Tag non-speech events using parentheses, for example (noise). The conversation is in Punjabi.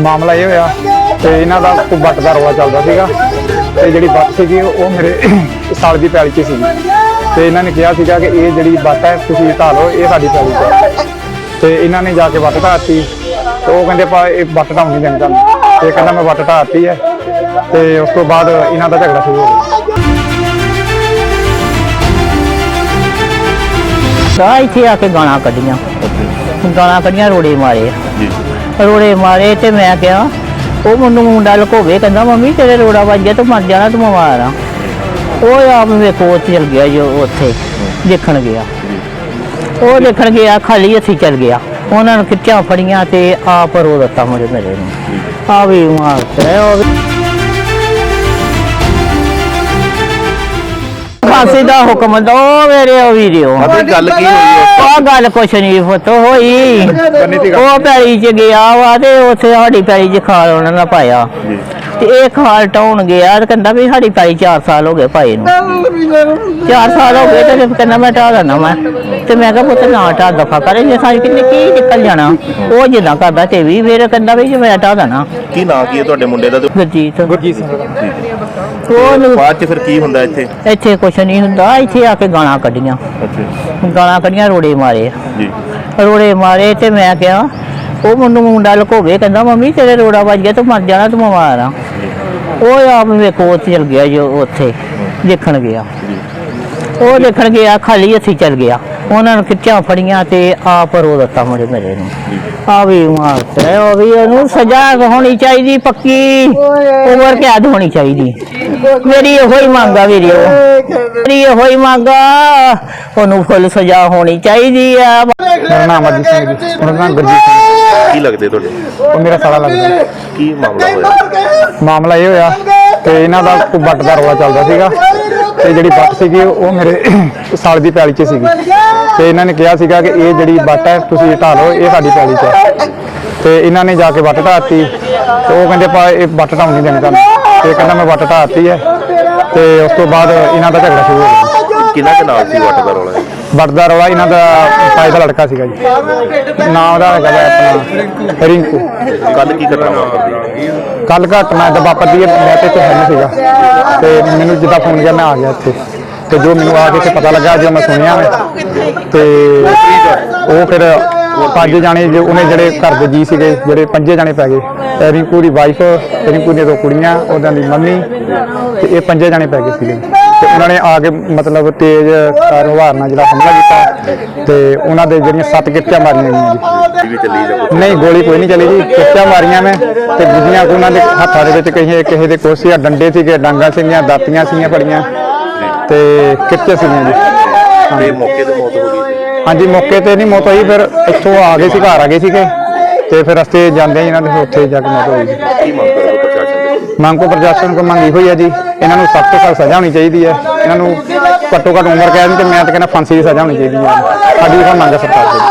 ਮਾਮਲਾ ਇਹ ਹੋਇਆ ਤੇ ਇਹਨਾਂ ਦਾ ਕੋਈ ਵੱਟ ਦਾ ਰੌਲਾ ਚੱਲਦਾ ਸੀਗਾ ਤੇ ਜਿਹੜੀ ਵੱਟ ਸੀਗੀ ਉਹ ਮੇਰੇ (coughs) ਸਾਲ ਦੀ ਪੈਲੀ 'ਚ ਸੀਗੀ। ਤੇ ਇਹਨਾਂ ਨੇ ਕਿਹਾ ਸੀਗਾ ਕਿ ਇਹ ਜਿਹੜੀ ਵੱਟ ਹੈ ਤੁਸੀਂ ਢਾਹ ਲਓ ਇਹ ਸਾਡੀ ਪੈਲੀ 'ਚ ਹੈ ਤੇ ਇਹਨਾਂ ਨੇ ਜਾ ਕੇ ਵੱਟ ਢਾਤੀ ਤੇ ਉਹ ਕਹਿੰਦੇ ਪਾ ਇਹ ਵੱਟ ਢਾਉਣ ਨਹੀਂ ਦੇਣੀ ਤੁਹਾਨੂੰ ਤੇ ਕਹਿੰਦਾ ਮੈਂ ਵੱਟ ਢਾਤੀ ਹੈ। ਤੇ ਉਸ ਤੋਂ ਬਾਅਦ ਇਹਨਾਂ ਦਾ ਝਗੜਾ ਸ਼ੁਰੂ ਹੋ ਗਿਆ। ਤਾਂ ਇੱਥੇ ਆ ਕੇ ਗਾਲਾਂ ਕੱਢੀਆਂ। ਗਾਲਾਂ ਕੱਢੀਆਂ ਰੋੜੇ ਮਾਰੇ। ਜੀ। ਰੋੜੇ ਮਾਰੇ ਤੇ ਮੈਂ ਕਿਹਾ, ਉਹ ਮੈਨੂੰ ਮੁੰਡਾ ਲਕੋਵੇ, ਕਹਿੰਦਾ, ਮੰਮੀ, ਤੇਰੇ ਰੋੜਾ ਵੱਜ ਤੂੰ ਮਰ ਜਾਣਾ, ਤੂੰ ਬਿਮਾਰ ਆ। ਉਹ ਆਪ ਵੇਖੋ ਉੱਥੇ ਚਲ ਗਿਆ ਜੋ ਉੱਥੇ ਦੇਖਣ ਗਿਆ। ਉਹ ਦੇਖਣ ਗਿਆ, ਖਾਲੀ ਹੱਥੀ ਚਲ ਗਿਆ। ਉਹਨਾਂ ਨੂੰ ਖਿੱਚਾਂ ਫੜੀਆਂ ਤੇ ਆਪ ਰੋ ਦਿੱਤਾ ਮੁੰਡੇ ਮੇਰੇ ਨੂੰ। ਆ ਵੀ ਮਾਰਦਾ ਉਹ ਫਾਂਸੀ ਦਾ ਹੁਕਮ ਦੋ ਮੇਰੇ ਉਹ ਵੀਡੀਓ ਅਤੇ ਗੱਲ ਕੀ ਹੋਈ ਉਹ ਗੱਲ ਕੁਛ ਨਹੀਂ ਫੋਟੋ ਹੋਈ। ਉਹ ਪੈਲੀ ਚ ਗਿਆ ਵਾ ਤੇ ਉੱਥੇ ਸਾਡੀ ਪੈਲੀ ਚ ਖਾਲ ਉਹਨਾਂ ਨੇ ਪਾਇਆ। ਜੀ। ਤੇ ਇਹ ਖਾਲ ਟਾਉਣ ਗਿਆ ਤੇ ਕਹਿੰਦਾ ਵੀ ਸਾਡੀ ਪੈਲੀ 4 ਸਾਲ ਹੋ ਗਏ ਪਾਏ ਨੂੰ। 4 ਸਾਲ ਹੋ ਗਏ ਤੇ ਕਹਿੰਦਾ ਮੈਂ ਢਾਹ ਦੇਣਾ ਮੈਂ। ਤੇ ਮੈਂ ਕਿਹਾ ਪੁੱਤ ਨਾ ਢਾਹ ਦਫਾ ਕਰੇ ਜੇ ਸਾਡੀ ਕਿੰਨੇ ਕੀ ਨਿਕਲ ਜਾਣਾ? ਉਹ ਜਿੱਦਾਂ ਕਰਦਾ ਤੇ ਵੀ ਫਿਰ ਕਹਿੰਦਾ ਵੀ ਜੇ ਮੈਂ ਢਾਹ ਦੇਣਾ। ਕੀ ਨਾਂ ਕੀ ਹੈ ਤੁਹਾਡੇ ਮੁੰਡੇ ਦਾ? ਤੇ ਗੁਰਜੀਤ। ਗੁਰਜੀਤ ਸਿੰਘ। ਉਹਨੂੰ ਬਾਅਦ ਚ ਫਿਰ ਕੀ ਹੁੰਦਾ ਇੱਥੇ? ਇੱਥੇ ਕੁਛ ਨਹੀਂ ਹੁੰਦਾ ਇੱਥੇ ਆ ਕੇ ਗਾਲਾਂ ਕੱਢੀਆਂ। ਅੱਛਾ। ਗਾਲਾਂ ਕੱਢੀਆਂ ਰੋੜੇ ਮਾਰੇ। ਜੀ। ਰੋੜੇ ਮਾਰੇ ਤੇ ਮੈਂ ਕਿਹਾ ਉਹ ਮੈਨੂੰ ਮੁੰਡਾ ਲਕੋਵੇ ਕਹਿੰਦਾ ਮੰਮੀ ਤੇਰੇ ਰੋੜਾ ਵੱਜ ਗਿਆ ਤੂੰ ਮਰ ਜਾਣਾ ਤੂੰ ਬਿਮਾਰ ਆ। ਉਹ ਆਪ ਵੇਖੋ ਉੱਥੇ ਚਲ ਗਿਆ ਜੋ ਉੱਥੇ ਦੇਖਣ ਗਿਆ। ਉਹ ਦੇਖਣ ਗਿਆ ਖਾਲੀ ਹੱਥੀ ਚਲ ਗਿਆ। ਉਹਨਾਂ ਨੂੰ ਖਿੱਚਾਂ ਫੜੀਆਂ ਤੇ ਆਪ ਰੋ ਦਿੱਤਾ ਮੁੰਡੇ ਮੇਰੇ ਨੂੰ। ਆ ਵੀ ਮਾਰਦਾ ਉਹ ਵੀ ਉਹਨੂੰ ਸਜ਼ਾ ਹੋਣੀ ਚਾਹੀਦੀ ਪੱਕੀ ਉਮਰ ਕੈਦ ਹੋਣੀ ਚਾਹੀਦੀ। ਮੇਰੀ ਇਹੋ ਹੀ ਮੰਗ ਆ ਵੀਰੇ ਮੇਰੀ ਇਹੋ ਹੀ ਮੰਗ ਆ ਉਹਨੂੰ ਫੁੱਲ ਸਜ਼ਾ ਹੋਣੀ ਚਾਹੀਦੀ ਆ। ਮੇਰਾ ਨਾਮ ਅਜੀਤ ਸਿੰਘ ਜੀ। ਉਹਨਾਂ ਦਾ ਨਾਮ ਗੁਰਜੀਤ ਸਿੰਘ ਕੀ ਲੱਗਦੇ ਤੁਹਾਡੇ? ਉਹ ਮੇਰਾ ਸਾਲਾ ਲੱਗਦਾ। ਕੀ ਮਾਮਲਾ ਹੋਇਆ? ਮਾਮਲਾ ਇਹ ਹੋਇਆ ਤੇ ਇਹਨਾਂ ਦਾ ਵੱਟ ਦਾ ਰੌਲਾ ਚੱਲਦਾ ਸੀਗਾ। ਤੇ ਜਿਹੜੀ ਵੱਟ ਸੀਗੀ ਉਹ ਮੇਰੇ ਸਾਲ ਦੀ ਪੈਲੀ 'ਚ ਸੀਗੀ। ਤੇ ਇਹਨਾਂ ਨੇ ਕਿਹਾ ਸੀਗਾ ਕਿ ਇਹ ਜਿਹੜੀ ਵੱਟ ਹੈ ਤੁਸੀਂ ਢਾਹ ਲਓ ਇਹ ਸਾਡੀ ਪੈਲੀ 'ਚ ਹੈ। ਤੇ ਇਹਨਾਂ ਨੇ ਜਾ ਕੇ ਵੱਟ ਢਾਤੀ। ਤੇ ਉਹ ਕਹਿੰਦੇ ਪਾ ਇਹ ਵੱਟ ਢਾਉਣ ਨਹੀਂ ਦੇਣੀ ਤੁਹਾਨੂੰ। ਤੇ ਕਹਿੰਦਾ ਮੈਂ ਵੱਟ ਢਾਤੀ ਹੈ। ਤੇ ਉਸ ਤੋਂ ਬਾਅਦ ਇਹਨਾਂ ਦਾ ਝਗੜਾ ਸ਼ੁਰੂ ਹੋ ਗਿਆ। ਕਿਹਨਾਂ ਦੇ ਨਾਲ ਸੀ ਵੱਟ ਦਾ ਰੌਲਾ? ਵੱਟ ਦਾ ਰੌਲਾ ਇਹਨਾਂ ਦਾ ਪਾਈ ਦਾ ਲੜਕਾ ਸੀਗਾ ਜੀ। ਨਾਮ ਉਹਦਾ ਹੈਗਾ ਆਪਣਾ ਰਿੰਕੂ। ਕੱਲ ਕੀ ਘਟਨਾ ਵਾਪਰਦੀ ਕੱਲ ਘਟਨਾ ਦਾ ਵਾਪਰਦੀ ਹੈ ਮੈਂ ਤੇ ਇੱਥੇ ਹੈ ਨਹੀਂ ਸੀਗਾ। ਤੇ ਮੈਨੂੰ ਜਿੱਦਾਂ ਫੋਨ ਗਿਆ, ਮੈਂ ਆ ਗਿਆ ਇੱਥੇ। ਤੇ ਜੋ ਮੈਨੂੰ ਆ ਕੇ ਇੱਥੇ ਪਤਾ ਲੱਗਾ ਜੋ ਮੈਂ ਸੁਣਿਆ ਮੈਂ ਤੇ ਉਹ ਫਿਰ ਪੰਜ ਜਾਣੇ ਜੋ ਉਹਨੇ ਜਿਹੜੇ ਘਰ ਦੇ ਜੀ ਸੀਗੇ, ਜਿਹੜੇ ਪੰਜੇ ਜਾਣੇ ਪੈ ਗਏ। ਰਿੰਕੂ ਦੀ ਵਾਈਫ ਰਿੰਕੂ ਦੀਆਂ ਦੋ ਕੁੜੀਆਂ ਉਹਨਾਂ ਦੀ ਮੰਮੀ, ਤੇ ਇਹ ਪੰਜੇ ਜਾਣੇ ਪੈ ਗਏ ਸੀਗੇ। ਤੇ ਉਹਨਾਂ ਨੇ ਆ ਕੇ ਮਤਲਬ ਤੇਜ਼ ਕਾਰੋਬਾਰ ਨਾਲ ਜਿਹੜਾ ਹਮਲਾ ਕੀਤਾ ਤੇ ਉਹਨਾਂ ਦੇ ਜਿਹੜੀਆਂ ਸੱਤ ਕਿੱਟਾਂ ਮਾਰੀਆਂ ਗਈਆਂ ਜੀ। ਨਹੀਂ ਗੋਲੀ ਕੋਈ ਨਹੀਂ ਚਲੀ ਜੀ। ਕਿੱਟਾਂ ਮਾਰੀਆਂ ਮੈਂ ਤੇ ਦੂਜੀਆਂ ਉਹਨਾਂ ਦੇ ਹੱਥਾਂ ਦੇ ਵਿੱਚ ਕਿਸੇ ਕਿਸੇ ਦੇ ਕੋਸੀਆਂ ਡੰਡੇ ਸੀਗੇ ਡਾਂਗਾ ਸੀਗੀਆਂ ਦਾਤੀਆਂ ਸੀਗੀਆਂ ਫੜੀਆਂ ਤੇ ਕਿੱਟੇ ਸੀਗੀਆਂ ਜੀ। ਤੇ ਮੌਕੇ ਤੇ ਮੌਤ ਹੋ ਗਈ ਸੀ। ਹਾਂਜੀ ਮੌਕੇ ਤੇ ਨਹੀਂ ਮੌਤ ਹੋਈ ਫਿਰ ਇੱਥੋਂ ਆ ਗਏ ਸੀ ਘਰ ਆ ਗਏ ਸੀਗੇ ਤੇ ਫਿਰ ਰਸਤੇ ਜਾਂਦੇ ਇਹਨਾਂ ਦੇ ਉੱਥੇ ਜਾ ਕੇ ਮੌਤ ਹੋਈ ਮੰਗ ਕੋ ਪ੍ਰਸ਼ਾਸਨ ਕੋ ਮੰਗੀ ਹੋਈ ਹੈ ਜੀ। ਇਹਨਾਂ ਨੂੰ ਸਖਤ ਤੋਂ ਸਖਤ ਸਜ਼ਾ ਹੋਣੀ ਚਾਹੀਦੀ ਹੈ। ਇਹਨਾਂ ਨੂੰ ਘੱਟੋ ਘੱਟ ਉਮਰ ਕੈਦ ਤੇ ਮੈਂ ਤਾਂ ਕਹਿੰਦਾ ਫਾਂਸੀ ਦੀ ਸਜ਼ਾ ਹੋਣੀ ਚਾਹੀਦੀ ਹੈ। ਸਾਡੀ ਇਹ ਮੰਗ ਹੈ ਸਰਕਾਰ ਦੀ।